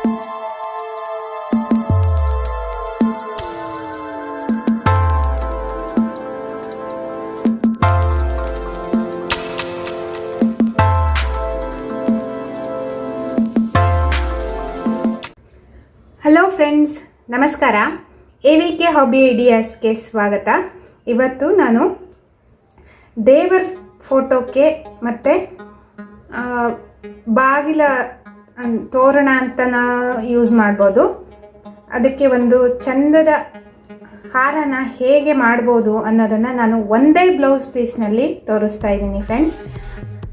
Hello friends ನಮಸ್ಕಾರ. A V K hobby ಐಡಿಯಾಸ್ಗೆ ಸ್ವಾಗತ. ಇವತ್ತು ನಾನು ದೇವರ ಫೋಟೋಕ್ಕೆ ಮತ್ತು ಬಾಗಿಲ ತೋರಣ ಅಂತ ಯೂಸ್ ಮಾಡ್ಬೋದು. ಅದಕ್ಕೆ ಒಂದು ಚಂದದ ಹಾರನ ಹೇಗೆ ಮಾಡ್ಬೋದು ಅನ್ನೋದನ್ನು ನಾನು ಒಂದೇ ಬ್ಲೌಸ್ ಪೀಸ್ನಲ್ಲಿ ತೋರಿಸ್ತಾ ಇದ್ದೀನಿ ಫ್ರೆಂಡ್ಸ್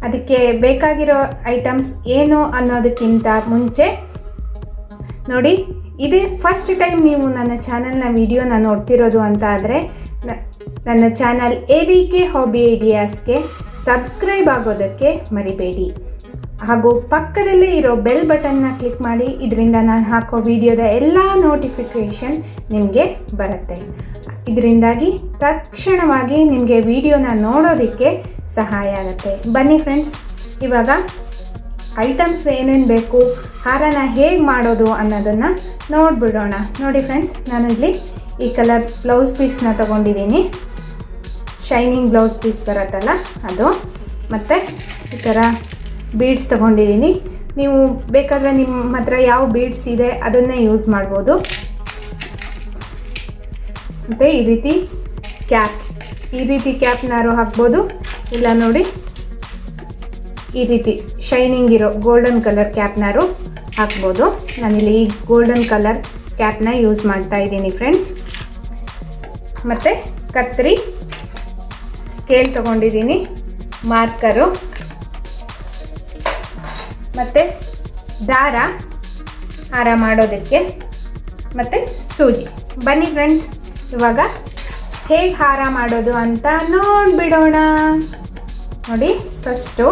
ಅದಕ್ಕೆ ಬೇಕಾಗಿರೋ ಐಟಮ್ಸ್ ಏನು ಅನ್ನೋದಕ್ಕಿಂತ ಮುಂಚೆ ನೋಡಿ, ಇದೇ ಫಸ್ಟ್ ಟೈಮ್ ನೀವು ನನ್ನ ಚಾನಲ್ನ ವಿಡಿಯೋನ ನೋಡ್ತಿರೋದು ಅಂತ ಆದರೆ ನನ್ನ channel A V K hobby ಐಡಿಯಾಸ್ಗೆ subscribe ಆಗೋದಕ್ಕೆ ಮರಿಬೇಡಿ. ಹಾಗೂ ಪಕ್ಕದಲ್ಲೇ ಇರೋ ಬೆಲ್ ಬಟನ್ನ ಕ್ಲಿಕ್ ಮಾಡಿ, ಇದರಿಂದ ನಾನು ಹಾಕೋ ವಿಡಿಯೋದ ಎಲ್ಲ ನೋಟಿಫಿಕೇಷನ್ ನಿಮಗೆ ಬರುತ್ತೆ. ಇದರಿಂದಾಗಿ ತಕ್ಷಣವಾಗಿ ನಿಮಗೆ ವಿಡಿಯೋನ ನೋಡೋದಕ್ಕೆ ಸಹಾಯ ಆಗುತ್ತೆ. ಬನ್ನಿ ಫ್ರೆಂಡ್ಸ್, ಇವಾಗ ಐಟಮ್ಸ್ ಏನೇನು ಬೇಕು, ಹಾರನ ಹೇಗೆ ಮಾಡೋದು ಅನ್ನೋದನ್ನು ನೋಡಿಬಿಡೋಣ. ನೋಡಿ ಫ್ರೆಂಡ್ಸ್ ನಾನು ಇಲ್ಲಿ ಈ ಕಲರ್ ಬ್ಲೌಸ್ ಪೀಸ್ನ ತೊಗೊಂಡಿದ್ದೀನಿ. ಶೈನಿಂಗ್ ಬ್ಲೌಸ್ ಪೀಸ್ ಬರುತ್ತಲ್ಲ, ಅದು. ಮತ್ತು ಈ ಥರ ಬೀಡ್ಸ್ ತೊಗೊಂಡಿದ್ದೀನಿ. ನೀವು ಬೇಕಾದರೆ ನಿಮ್ಮ ಹತ್ರ ಯಾವ ಬೀಡ್ಸ್ ಇದೆ ಅದನ್ನೇ ಯೂಸ್ ಮಾಡ್ಬೋದು. ಮತ್ತು ಈ ರೀತಿ ಕ್ಯಾಪ್ ಈ ರೀತಿ ಕ್ಯಾಪ್ನಾರು ಹಾಕ್ಬೋದು. ಇಲ್ಲ ನೋಡಿ. ಈ ರೀತಿ ಶೈನಿಂಗ್ ಇರೋ ಗೋಲ್ಡನ್ ಕಲರ್ ಕ್ಯಾಪ್ನಾರು ಹಾಕ್ಬೋದು. ನಾನಿಲ್ಲಿ ಈ ಗೋಲ್ಡನ್ ಕಲರ್ ಕ್ಯಾಪ್ನ ಯೂಸ್ ಮಾಡ್ತಾ ಇದ್ದೀನಿ ಫ್ರೆಂಡ್ಸ್ ಮತ್ತು ಕತ್ರಿ ಸ್ಕೇಲ್ ತೊಗೊಂಡಿದ್ದೀನಿ. ಮಾರ್ಕರು ಮತ್ತು ದಾರ ಹಾರ ಮಾಡೋದಕ್ಕೆ ಮತ್ತು ಸೂಜಿ. ಬನ್ನಿ ಫ್ರೆಂಡ್ಸ್ ಇವಾಗ ಹೇಗೆ ಹಾರ ಮಾಡೋದು ಅಂತ ನೋಡಿಬಿಡೋಣ. ನೋಡಿ ಫಸ್ಟು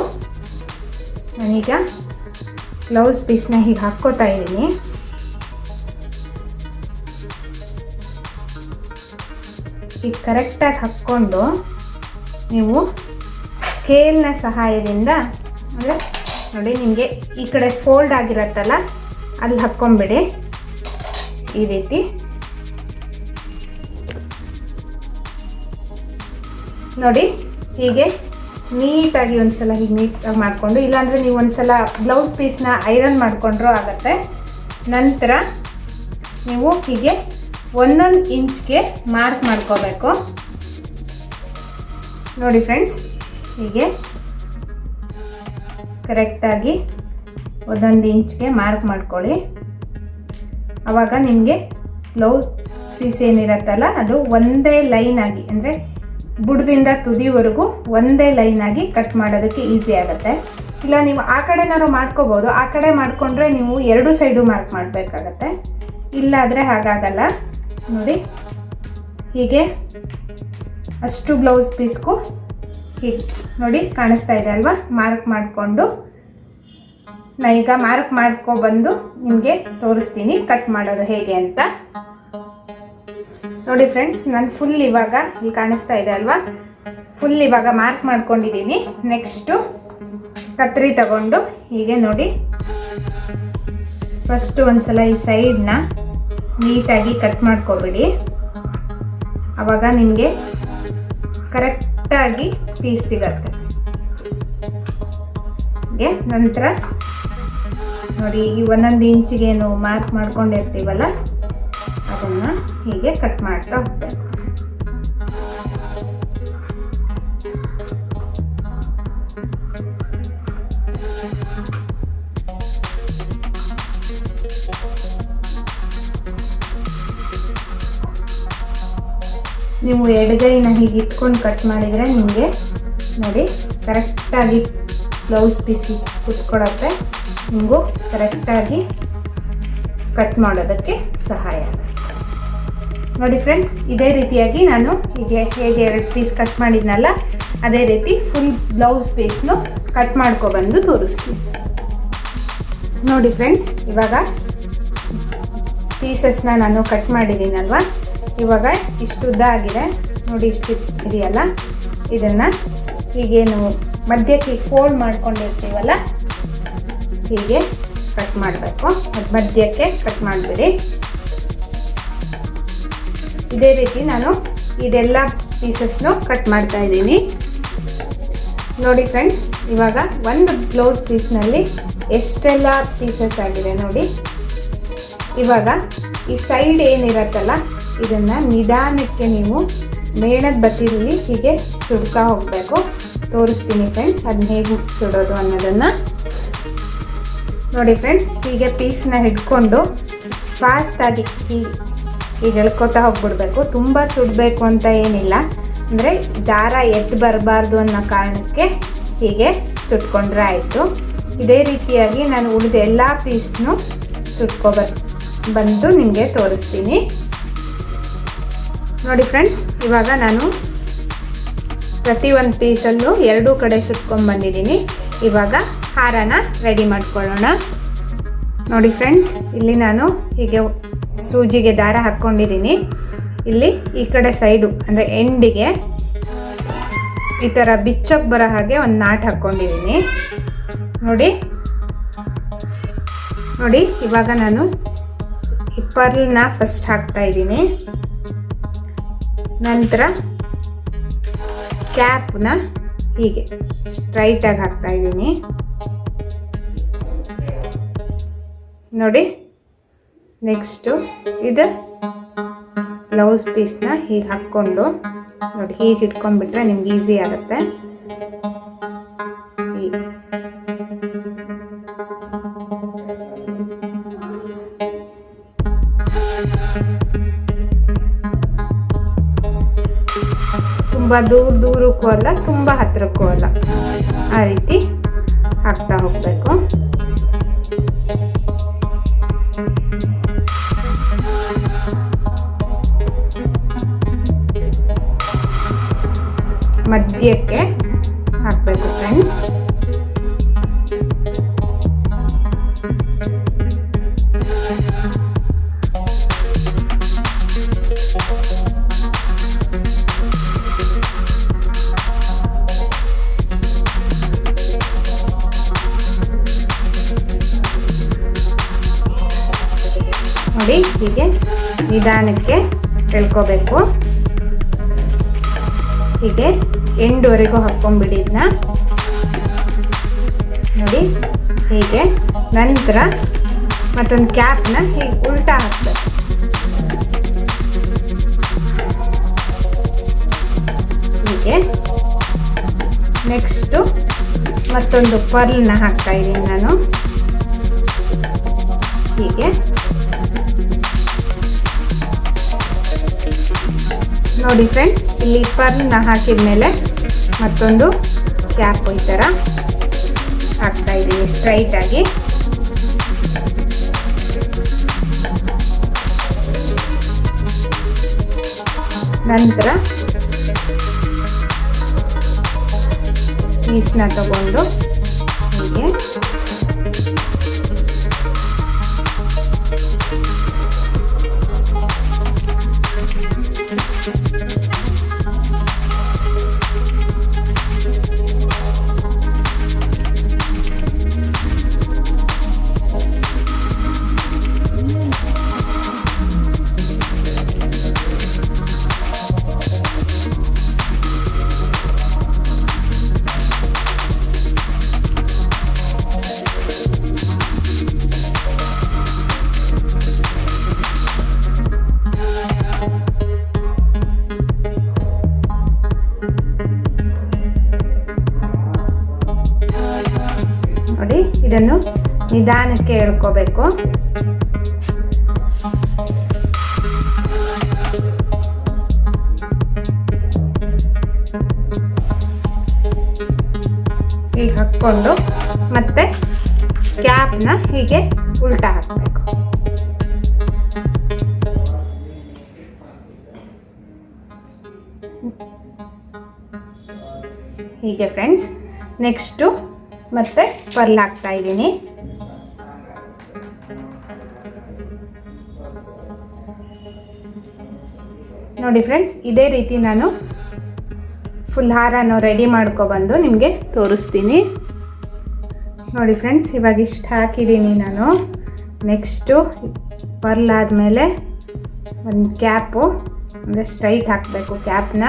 ನಾನೀಗ ಬ್ಲೌಸ್ ಪೀಸ್ನ ಹೀಗೆ ಹಾಕ್ಕೋತಾ ಇದ್ದೀನಿ. ಈಗ ಕರೆಕ್ಟಾಗಿ ಹಾಕ್ಕೊಂಡು ನೀವು ಸ್ಕೇಲ್ನ ಸಹಾಯದಿಂದ, ಅಂದರೆ ನೋಡಿ, ನಿಮಗೆ ಈ ಕಡೆ ಫೋಲ್ಡ್ ಆಗಿರತ್ತಲ್ಲ, ಅಲ್ಲಿ ಹಾಕ್ಕೊಂಬಿಡಿ. ಈ ರೀತಿ. ನೋಡಿ, ಹೀಗೆ ನೀಟಾಗಿ ಒಂದ್ಸಲ ಹೀಗೆ ನೀಟಾಗಿ ಮಾಡಿಕೊಂಡು, ಇಲ್ಲಾಂದರೆ ನೀವು ಒಂದ್ಸಲ ಬ್ಲೌಸ್ ಪೀಸ್ನ ಐರನ್ ಮಾಡಿಕೊಂಡ್ರೂ ಆಗುತ್ತೆ. ನಂತರ ನೀವು ಹೀಗೆ ಒಂದೊಂದು ಇಂಚ್ಗೆ ಮಾರ್ಕ್ ಮಾಡ್ಕೋಬೇಕು. ನೋಡಿ ಫ್ರೆಂಡ್ಸ್ ಹೀಗೆ. ಕರೆಕ್ಟಾಗಿ ಒಂದೊಂದು ಇಂಚ್ಗೆ ಮಾರ್ಕ್ ಮಾಡ್ಕೊಳ್ಳಿ. ಆವಾಗ ನಿಮಗೆ ಬ್ಲೌಸ್ ಪೀಸ್ ಏನಿರತ್ತಲ್ಲ, ಅದು ಒಂದೇ ಲೈನ್ ಆಗಿ, ಅಂದರೆ ಬುಡದಿಂದ ತುದಿವರೆಗೂ ಒಂದೇ ಲೈನ್ ಆಗಿ ಕಟ್ ಮಾಡೋದಕ್ಕೆ ಈಸಿ ಆಗುತ್ತೆ. ಇಲ್ಲ, ನೀವು ಆ ಕಡೆನಾರು ಮಾಡ್ಕೋಬೋದು. ಆ ಕಡೆ ಮಾಡಿಕೊಂಡ್ರೆ ನೀವು ಎರಡು ಸೈಡು ಮಾರ್ಕ್ ಮಾಡಬೇಕಾಗತ್ತೆ. ಇಲ್ಲಾದರೆ ಹಾಗಾಗಲ್ಲ. ನೋಡಿ, ಹೀಗೆ ಅಷ್ಟು ಬ್ಲೌಸ್ ಪೀಸ್ಗೂ ಹೀಗೆ ನೋಡಿ ಕಾಣಿಸ್ತಾ ಇದೆ ಅಲ್ವಾ? ಮಾರ್ಕ್ ಮಾಡಿಕೊಂಡು. ನಾನು ಈಗ ಮಾರ್ಕ್ ಮಾಡ್ಕೊಬಂದು ನಿಮಗೆ ತೋರಿಸ್ತೀನಿ ಕಟ್ ಮಾಡೋದು ಹೇಗೆ ಅಂತ. ನೋಡಿ ಫ್ರೆಂಡ್ಸ್ ನಾನು ಫುಲ್ ಇವಾಗ ಇಲ್ಲಿ ಕಾಣಿಸ್ತಾ ಇದೆ ಅಲ್ವಾ? ಫುಲ್ ಇವಾಗ ಮಾರ್ಕ್ ಮಾಡ್ಕೊಂಡಿದ್ದೀನಿ ನೆಕ್ಸ್ಟು ಕತ್ರಿ ತಗೊಂಡು ಹೀಗೆ ನೋಡಿ. ಫಸ್ಟು ಒಂದ್ಸಲ ಈ ಸೈಡ್ನ ನೀಟಾಗಿ ಕಟ್ ಮಾಡ್ಕೊಬಿಡಿ. ಆವಾಗ ನಿಮಗೆ ಕರೆಕ್ಟಾಗಿ ಪೀಸ್ ಸಿಗತ್ತೆ. ಹಾಗೆ ನಂತರ ನೋಡಿ ಈ ಒಂದೊಂದು ಇಂಚಿಗೇನು ಮಾರ್ಕ್ ಮಾಡ್ಕೊಂಡಿರ್ತೀವಲ್ಲ, ಅದನ್ನು ಹೀಗೆ ಕಟ್ ಮಾಡ್ತಾ ಹೋಗ್ಬೇಕು ನೀವು ಎಡಗೈನ ಹೀಗೆ ಇಟ್ಕೊಂಡು ಕಟ್ ಮಾಡಿದರೆ ನಿಮಗೆ ನೋಡಿ ಕರೆಕ್ಟಾಗಿ ಬ್ಲೌಸ್ ಪೀಸಿ ಕುತ್ಕೊಳತ್ತೆ ನಿಮಗೂ ಕರೆಕ್ಟಾಗಿ ಕಟ್ ಮಾಡೋದಕ್ಕೆ ಸಹಾಯ ನೋಡಿ ಫ್ರೆಂಡ್ಸ್, ಇದೇ ರೀತಿಯಾಗಿ ನಾನು ಹೀಗೆ ಹೇಗೆ ಎರಡು ಪೀಸ್ ಕಟ್ ಮಾಡಿದ್ನಲ್ಲ, ಅದೇ ರೀತಿ ಫುಲ್ ಬ್ಲೌಸ್ ಪೀಸ್ನು ಕಟ್ ಮಾಡ್ಕೊಬಂದು ತೋರಿಸ್ತೀನಿ. ನೋಡಿ ಫ್ರೆಂಡ್ಸ್, ಇವಾಗ ಪೀಸಸ್ನ ನಾನು ಕಟ್ ಮಾಡಿದ್ದೀನಲ್ವ? ಇವಾಗ ಇಷ್ಟು ಉದ್ದ ಆಗಿದೆ ನೋಡಿ ಇಷ್ಟು ಇದೆಯಲ್ಲ? ಇದನ್ನು ಹೀಗೇನು ಮಧ್ಯಕ್ಕೆ ಫೋಲ್ಡ್ ಮಾಡ್ಕೊಂಡಿರ್ತೀವಲ್ಲ? ಹೀಗೆ ಕಟ್ ಮಾಡಬೇಕು. ಮಧ್ಯಕ್ಕೆ ಕಟ್ ಮಾಡಿಬಿಡಿ. ಇದೇ ರೀತಿ ನಾನು ಇದೆಲ್ಲ ಪೀಸಸ್ನು ಕಟ್ ಮಾಡ್ತಾ ಇದ್ದೀನಿ. ನೋಡಿ ಫ್ರೆಂಡ್ಸ್ ಇವಾಗ ಒಂದು ಬ್ಲೌಸ್ ಪೀಸ್ನಲ್ಲಿ ಎಷ್ಟೆಲ್ಲ ಪೀಸಸ್ ಆಗಿದೆ ನೋಡಿ. ಇವಾಗ ಈ ಸೈಡ್ ಏನಿರತ್ತಲ್ಲ ಇದನ್ನು ನಿಧಾನಕ್ಕೆ ನೀವು ಮೇಣದ ಬತ್ತಿರಲಿ ಹೀಗೆ ಸುಡ್ಕಾ ಹೋಗಬೇಕು. ತೋರಿಸ್ತೀನಿ ಫ್ರೆಂಡ್ಸ್ ಅದನ್ನ ಹೇಗೆ ಸುಡೋದು ಅನ್ನೋದನ್ನು. ನೋಡಿ ಫ್ರೆಂಡ್ಸ್ ಹೀಗೆ ಪೀಸ್ನ ಹಿಡ್ಕೊಂಡು ಫಾಸ್ಟಾಗಿ ಹೀಗೆ ಹೀಗೆ ಎಳ್ಕೊತಾ ಹೋಗ್ಬಿಡ್ಬೇಕು. ತುಂಬ ಸುಡಬೇಕು ಅಂತ ಏನಿಲ್ಲ. ಅಂದರೆ ದಾರ ಎದ್ದು ಬರಬಾರ್ದು ಅನ್ನೋ ಕಾರಣಕ್ಕೆ ಹೀಗೆ ಸುಟ್ಕೊಂಡ್ರೆ ಆಯಿತು. ಇದೇ ರೀತಿಯಾಗಿ ನಾನು ಉಳಿದ ಎಲ್ಲ ಪೀಸ್ನು ಸುಟ್ಕೊಬ ಬಂದು ನಿಮಗೆ ತೋರಿಸ್ತೀನಿ. ನೋಡಿ ಫ್ರೆಂಡ್ಸ್, ಇವಾಗ ನಾನು ಪ್ರತಿ ಒಂದು ಪೀಸಲ್ಲೂ ಎರಡೂ ಕಡೆ ಸುತ್ಕೊಂಡು ಬಂದಿದ್ದೀನಿ ಇವಾಗ ಹಾರನ ರೆಡಿ ಮಾಡ್ಕೊಳ್ಳೋಣ. ನೋಡಿ ಫ್ರೆಂಡ್ಸ್, ಇಲ್ಲಿ ನಾನು ಹೀಗೆ ಸೂಜಿಗೆ ದಾರ ಹಾಕ್ಕೊಂಡಿದ್ದೀನಿ. ಇಲ್ಲಿ ಈ ಕಡೆ ಸೈಡು, ಅಂದರೆ ಎಂಡಿಗೆ ಈ ಥರ ಬಿಚ್ಚೋಕೆ ಬರೋ ಹಾಗೆ ಒಂದು ನಾಟ್ ಹಾಕ್ಕೊಂಡಿದ್ದೀನಿ. ನೋಡಿ. ನೋಡಿ, ಇವಾಗ ನಾನು ಈ ಪರ್ಲ್ನ ಫಸ್ಟ್ ಹಾಕ್ತಾ ಇದ್ದೀನಿ. ನಂತರ ಕ್ಯಾಪ್ನ ಹೀಗೆ ಸ್ಟ್ರೈಟಾಗಿ ಹಾಕ್ತಾ ಇದ್ದೀನಿ. ನೋಡಿ ನೆಕ್ಸ್ಟು ಇದು ಬ್ಲೌಸ್ ಪೀಸ್ನ ಹೀಗೆ ಹಾಕ್ಕೊಂಡು ನೋಡಿ, ಹೀಗೆ ಇಟ್ಕೊಂಡ್ಬಿಟ್ರೆ ನಿಮ್ಗೆ ಈಸಿ ಆಗುತ್ತೆ. ತುಂಬ ದೂರ ದೂರಕ್ಕೂ ಅಲ್ಲ ತುಂಬ ಹತ್ತಿರಕ್ಕೂ ಅಲ್ಲ. ಆ ರೀತಿ ಹಾಕ್ತಾ ಹೋಗಬೇಕು. ಮಧ್ಯಕ್ಕೆ ಹೀಗೆ ನಿಧಾನಕ್ಕೆ ಎಳ್ಕೋಬೇಕು. ಹೀಗೆ ಎಂಡ್ವರೆಗೂ ಹಾಕ್ಕೊಂಡ್ಬಿಡಿ ಇದನ್ನ ನೋಡಿ, ಹೀಗೆ. ನಂತರ ಮತ್ತೊಂದು ಕ್ಯಾಪ್ನ ಹೀಗೆ ಉಲ್ಟಾ ಹಾಕ್ಬೇಕು. ಹೀಗೆ. ನೆಕ್ಸ್ಟು ಮತ್ತೊಂದು ಪರ್ಲ್ನ ಹಾಕ್ತಾ ಇದ್ದೀನಿ ನಾನು. ಹೀಗೆ. ನೋಡಿ ಫ್ರೆಂಡ್ಸ್ ಇಲ್ಲಿ ಪರ್ಲ್ನ ಹಾಕಿದ ಮೇಲೆ ಮತ್ತೊಂದು ಕ್ಯಾಪ್ ಈ ಥರ ಹಾಕ್ತಾ ಇದ್ದೀವಿ ಸ್ಟ್ರೈಟಾಗಿ ನಂತರ ಪೀಸ್ನ ತಗೊಂಡು ಇದನ್ನು ನಿಧಾನಕ್ಕೆ ಹೇಳ್ಕೋಬೇಕು ಈಗ ಹಾಕ್ಕೊಂಡು ಮತ್ತೆ ಕ್ಯಾಪ್ನ ಹೀಗೆ ಉಲ್ಟಾ ಹಾಕಬೇಕು. ಹೀಗೆ ಫ್ರೆಂಡ್ಸ್ ನೆಕ್ಸ್ಟು ಮತ್ತೆ ಪರ್ಲ್ ಹಾಕ್ತಾ ಇದ್ದೀನಿ. ನೋಡಿ ಫ್ರೆಂಡ್ಸ್ ಇದೇ ರೀತಿ ನಾನು ಫುಲ್ ಹಾರನೋ ರೆಡಿ ಮಾಡ್ಕೊಬಂದು ನಿಮಗೆ ತೋರಿಸ್ತೀನಿ. ನೋಡಿ ಫ್ರೆಂಡ್ಸ್ ಇವಾಗ ಇಷ್ಟು ಹಾಕಿದ್ದೀನಿ ನಾನು. ನೆಕ್ಸ್ಟು ಪರ್ಲ್ ಆದಮೇಲೆ ಒಂದು ಕ್ಯಾಪು ಅಂದರೆ ಸ್ಟ್ರೈಟ್ ಹಾಕಬೇಕು ಕ್ಯಾಪ್ನ.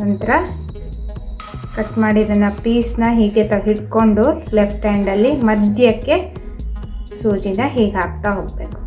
ನಂತರ ಕಟ್ ಮಾಡಿರೋನ ಪೀಸ್ನ ಹೀಗೆ ತೆಗೆದುಕೊಂಡು ಲೆಫ್ಟ್ ಹ್ಯಾಂಡಲ್ಲಿ ಮಧ್ಯಕ್ಕೆ ಸೂಜಿನ ಹೀಗೆ ಹಾಕ್ತಾ ಹೋಗಬೇಕು.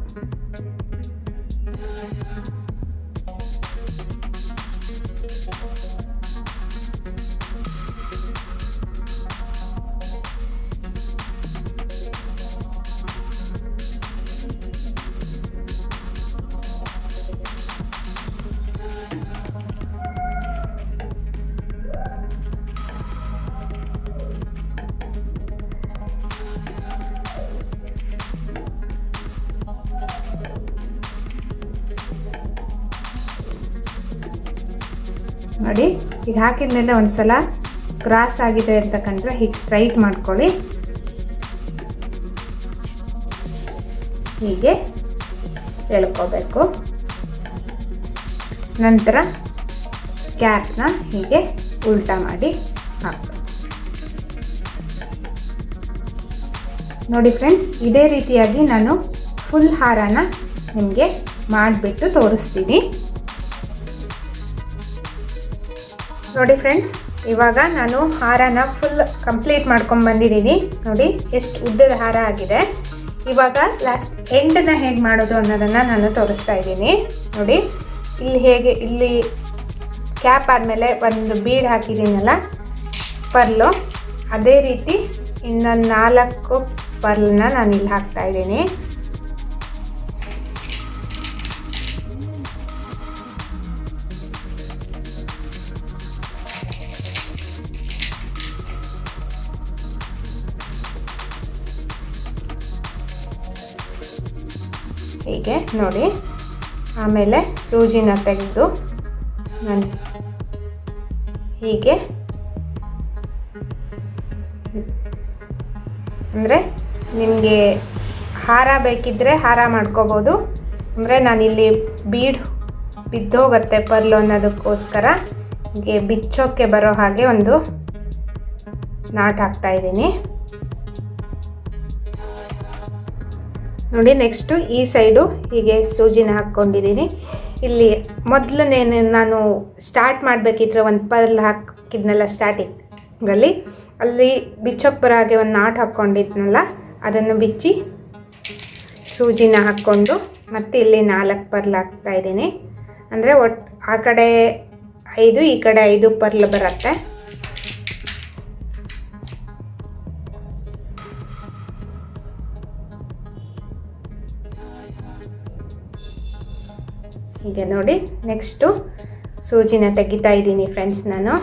ನೋಡಿ, ಈಗ ಹಾಕಿದ್ಮೇಲೆ ಒಂದ್ಸಲ ಕ್ರಾಸ್ ಆಗಿದೆ ಅಂತ ಕಂಡ್ರೆ ಹೀಗೆ ಸ್ಟ್ರೈಟ್ ಮಾಡ್ಕೊಳ್ಳಿ. ಹೀಗೆ ಎಳ್ಕೋಬೇಕು. ನಂತರ ಕ್ಯಾಪ್ನ ಹೀಗೆ ಉಲ್ಟಾ ಮಾಡಿ ಹಾಕಬೇಕು ನೋಡಿ ಫ್ರೆಂಡ್ಸ್ ಇದೇ ರೀತಿಯಾಗಿ ನಾನು ಫುಲ್ ಹಾರನ ನಿಮಗೆ ಮಾಡಿಬಿಟ್ಟು ತೋರಿಸ್ತೀನಿ. ನೋಡಿ ಫ್ರೆಂಡ್ಸ್, ಇವಾಗ ನಾನು ಹಾರನ ಫುಲ್ ಕಂಪ್ಲೀಟ್ ಮಾಡ್ಕೊಂಡು ಬಂದಿದ್ದೀನಿ. ನೋಡಿ, ಎಷ್ಟು ಉದ್ದದ ಹಾರ ಆಗಿದೆ. ಇವಾಗ ಲಾಸ್ಟ್ ಎಂಡನ್ನ ಹೇಗೆ ಮಾಡೋದು ಅನ್ನೋದನ್ನು ನಾನು ತೋರಿಸ್ತಾ ಇದ್ದೀನಿ. ನೋಡಿ, ಇಲ್ಲಿ ಹೇಗೆ, ಇಲ್ಲಿ ಕ್ಯಾಪ್ ಆದಮೇಲೆ ಒಂದು ಬೀಡ್ ಹಾಕಿದ್ದೀನಲ್ಲ, ಪರ್ಲು. ಅದೇ ರೀತಿ ಇನ್ನೊಂದು ನಾಲ್ಕು ಪರ್ಲನ್ನ ನಾನು ಇಲ್ಲಿ ಹಾಕ್ತಾ ಇದ್ದೀನಿ. ನೋಡಿ. ಆಮೇಲೆ ಸೂಜಿನ ತೆಗೆದು ನಾನು ಹೀಗೆ ಅಂದರೆ ನಿಮಗೆ ಹಾರ ಬೇಕಿದ್ದರೆ ಹಾರ ಮಾಡ್ಕೋಬೋದು. ಅಂದರೆ ನಾನಿಲ್ಲಿ ಬೀಡ್ ಬಿದ್ದೋಗುತ್ತೆ ಪರ್ಲು ಅನ್ನೋದಕ್ಕೋಸ್ಕರ ಹೀಗೆ ಬಿಚ್ಚೋಕ್ಕೆ ಬರೋ ಹಾಗೆ ಒಂದು ನಾಟ್ ಹಾಕ್ತಾ ಇದ್ದೀನಿ. ನೋಡಿ ನೆಕ್ಸ್ಟು ಈ ಸೈಡು ಹೀಗೆ ಸೂಜಿನ ಹಾಕ್ಕೊಂಡಿದ್ದೀನಿ. ಇಲ್ಲಿ ಮೊದಲನೇ ನಾನು ಸ್ಟಾರ್ಟ್ ಮಾಡಬೇಕಿದ್ರೆ ಒಂದು ಪರ್ಲ್ ಹಾಕಿದ್ನಲ್ಲ ಸ್ಟಾರ್ಟಿಂಗಲ್ಲಿ ಅಲ್ಲಿ ಬಿಚ್ಚಪ್ಪರ ಹಾಗೆ ಒಂದು ನಾಟ್ ಹಾಕ್ಕೊಂಡಿದ್ನಲ್ಲ, ಅದನ್ನು ಬಿಚ್ಚಿ ಸೂಜಿನ ಹಾಕ್ಕೊಂಡು ಮತ್ತೆ ಇಲ್ಲಿ ನಾಲ್ಕು ಪರ್ಲ್ ಹಾಕ್ತಾ ಇದ್ದೀನಿ. ಅಂದರೆ ಒಟ್ಟು ಆ ಕಡೆ ಐದು, ಈ ಕಡೆ ಐದು ಪರ್ಲ್ ಬರುತ್ತೆ. ಹೀಗೆ ನೋಡಿ ನೆಕ್ಸ್ಟು ಸೂಜಿನ ತೆಗಿತಾ ಇದ್ದೀನಿ ಫ್ರೆಂಡ್ಸ್ ನಾನು.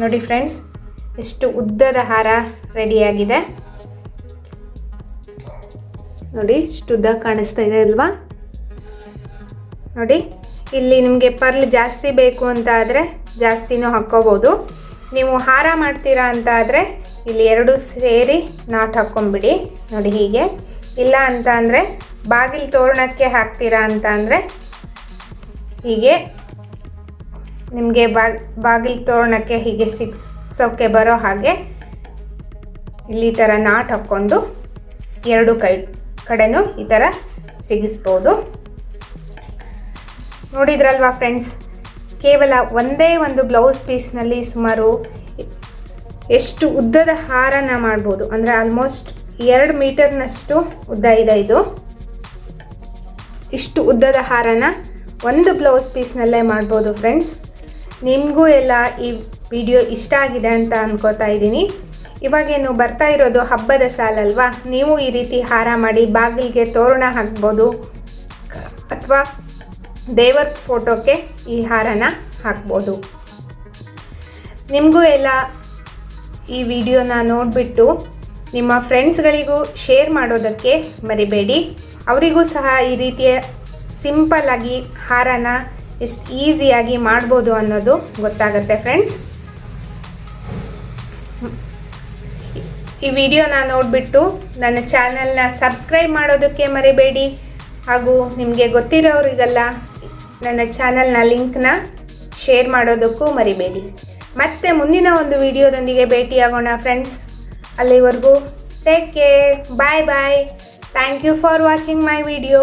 ನೋಡಿ ಫ್ರೆಂಡ್ಸ್ ಎಷ್ಟು ಉದ್ದದ ಹಾರ ರೆಡಿಯಾಗಿದೆ ನೋಡಿ, ಇಷ್ಟು ಉದ್ದ ಕಾಣಿಸ್ತಾ ಇದೆ ಅಲ್ವಾ? ನೋಡಿ, ಇಲ್ಲಿ ನಿಮಗೆ ಪರ್ಲ್ ಜಾಸ್ತಿ ಬೇಕು ಅಂತ ಆದರೆ ಜಾಸ್ತಿನೂ ಹಾಕ್ಕೋಬೋದು. ನೀವು ಹಾರ ಮಾಡ್ತೀರಾ ಅಂತ ಆದರೆ ಇಲ್ಲಿ ಎರಡು ಸೇರಿ ನಾಟ್ ಹಾಕ್ಕೊಂಬಿಡಿ ನೋಡಿ ಹೀಗೆ. ಇಲ್ಲ ಅಂತ ಅಂದರೆ ಬಾಗಿಲು ತೋರಣಕ್ಕೆ ಹಾಕ್ತೀರಾ ಅಂತ ಅಂದರೆ ಹೀಗೆ ನಿಮಗೆ ಬಾಗಿಲು ತೋರಣಕ್ಕೆ ಹೀಗೆ ಸಿಕ್ಸೋಕ್ಕೆ ಬರೋ ಹಾಗೆ ಇಲ್ಲಿ ಥರ ನಾಟ್ ಹಾಕ್ಕೊಂಡು ಎರಡು ಕೈ ಕಡೆನೂ ಈ ಥರ ಸಿಗಿಸ್ಬೋದು. ನೋಡಿದ್ರಲ್ವಾ ಫ್ರೆಂಡ್ಸ್? ಕೇವಲ ಒಂದೇ ಒಂದು ಬ್ಲೌಸ್ ಪೀಸ್ನಲ್ಲಿ ಸುಮಾರು ಎಷ್ಟು ಉದ್ದದ ಹಾರನ ಮಾಡ್ಬೋದು. ಅಂದರೆ ಆಲ್ಮೋಸ್ಟ್ ಎರಡು ಮೀಟರ್ನಷ್ಟು ಉದ್ದ ಇದೆ ಇದು. ಇಷ್ಟು ಉದ್ದದ ಹಾರನ ಒಂದು ಬ್ಲೌಸ್ ಪೀಸ್ನಲ್ಲೇ ಮಾಡ್ಬೋದು ಫ್ರೆಂಡ್ಸ್ ನಿಮಗೂ ಎಲ್ಲ ಈ ವಿಡಿಯೋ ಇಷ್ಟ ಆಗಿದೆ ಅಂತ ಅನ್ಕೋತಾ ಇದ್ದೀನಿ. ಇವಾಗೇನು ಬರ್ತಾ ಇರೋದು ಹಬ್ಬದ ಸಾಲಲ್ವಾ? ನೀವು ಈ ರೀತಿ ಹಾರ ಮಾಡಿ ಬಾಗಿಲಿಗೆ ತೋರಣ ಹಾಕ್ಬೋದು. ಅಥವಾ ದೇವರ ಫೋಟೋಕ್ಕೆ ಈ ಹಾರನ ಹಾಕ್ಬೋದು. ನಿಮಗೂ ಎಲ್ಲ ಈ ವಿಡಿಯೋನ ನೋಡಿಬಿಟ್ಟು ನಿಮ್ಮ ಫ್ರೆಂಡ್ಸ್ಗಳಿಗೂ ಶೇರ್ ಮಾಡೋದಕ್ಕೆ ಮರಿಬೇಡಿ. ಅವರಿಗೂ ಸಹ ಈ ರೀತಿಯ ಸಿಂಪಲ್ ಆಗಿ ಹಾರನ ಎಷ್ಟು ಈಸಿಯಾಗಿ ಮಾಡ್ಬೋದು ಅನ್ನೋದು ಗೊತ್ತಾಗುತ್ತೆ ಫ್ರೆಂಡ್ಸ್. ಈ ವಿಡಿಯೋನ ನೋಡಿಬಿಟ್ಟು ನನ್ನ ಚಾನಲ್ನ ಸಬ್ಸ್ಕ್ರೈಬ್ ಮಾಡೋದಕ್ಕೆ ಮರಿಬೇಡಿ. ಹಾಗೂ ನಿಮಗೆ ಗೊತ್ತಿರೋರಿಗೆಲ್ಲ ನನ್ನ ಚಾನಲ್ನ ಲಿಂಕ್ನ ಶೇರ್ ಮಾಡೋದಕ್ಕೂ ಮರಿಬೇಡಿ. ಮತ್ತೆ ಮುಂದಿನ ಒಂದು ವಿಡಿಯೋದೊಂದಿಗೆ ಭೇಟಿಯಾಗೋಣ ಫ್ರೆಂಡ್ಸ್. ಅಲ್ಲಿವರೆಗೂ take care bye bye thank you for watching my video